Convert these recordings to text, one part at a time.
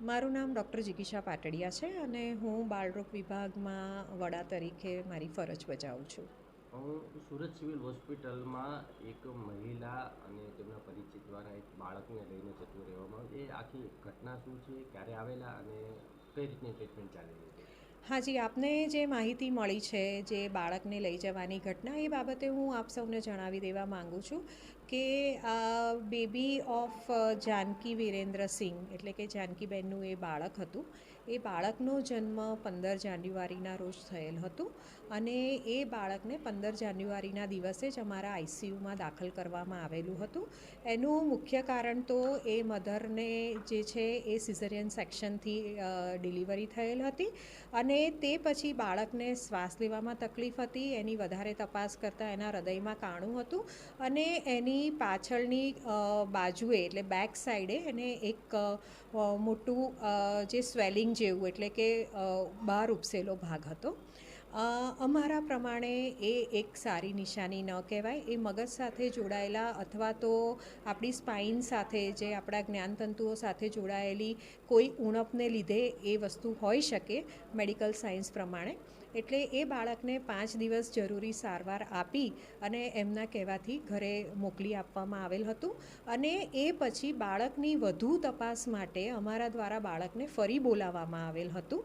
મારું નામ ડૉક્ટર જિગીશા પાટડિયા છે અને હું બાળરોગ વિભાગમાં વડા તરીકે મારી ફરજ બજાવું છું. હું સુરત સિવિલ હોસ્પિટલમાં એક મહિલા અને તેમના પરિચિત દ્વારા એક બાળકને લઈને જતું રહેવામાં. એ આખી ઘટના શું છે? ક્યારે આવેલા અને કઈ રીતની ટ્રીટમેન્ટ ચાલી રહી છે? હાજી આપને જે માહિતી મળી છે જે બાળકને લઈ જવાની ઘટના એ બાબતે હું આપ સૌને જણાવી દેવા માગું છું. કે બેબી ઓફ જાનકી વિરેન્દ્રસિંહ એટલે કે જાનકીબેનનું એ બાળક હતું. એ બાળકનો જન્મ પંદર જાન્યુઆરીના રોજ થયેલ હતું અને એ બાળકને પંદર જાન્યુઆરીના દિવસે જ અમારા આઈસીયુમાં દાખલ કરવામાં આવેલું હતું. એનું મુખ્ય કારણ તો એ મધરને જે છે એ સિઝરિયન સેક્શનથી ડિલિવરી થયેલ હતી અને તે પછી બાળકને શ્વાસ લેવામાં તકલીફ હતી. એની વધારે તપાસ કરતાં એના હૃદયમાં કાણું હતું અને એની પાછળની બાજુએ, એટલે બેક સાઈડે એને એક મોટું જે સ્વેલિંગ જેવું, એટલે કે બહાર ઉપસેલો ભાગ હતો. અમારા પ્રમાણે એ એક સારી નિશાની ન કહેવાય. એ મગજ સાથે જોડાયેલા અથવા તો આપણી સ્પાઇન સાથે, જે આપણા જ્ઞાનતંતુઓ સાથે જોડાયેલી કોઈ ઉણપને લીધે એ વસ્તુ હોઈ શકે મેડિકલ સાયન્સ પ્રમાણે. એટલે એ બાળકને પાંચ દિવસ જરૂરી સારવાર આપી અને એમના કહેવાથી ઘરે મોકલી આપવામાં આવેલ હતું. અને એ પછી બાળકની વધુ તપાસ માટે અમારા દ્વારા બાળકને ફરી બોલાવવામાં આવેલ હતું.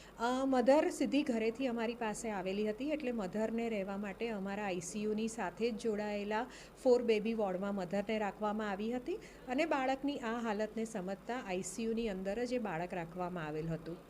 મધર સીધી ઘરેથી અમારી પાસે આવેલી હતી એટલે મધરને રહેવા માટે અમારા આઈસીયુની સાથે જ જોડાયેલા ફોર બેબી વોર્ડમાં મધરને રાખવામાં આવી હતી અને બાળકની આ હાલતને સમજતા આઈસીયુની અંદર જ એ બાળક રાખવામાં આવેલ હતું.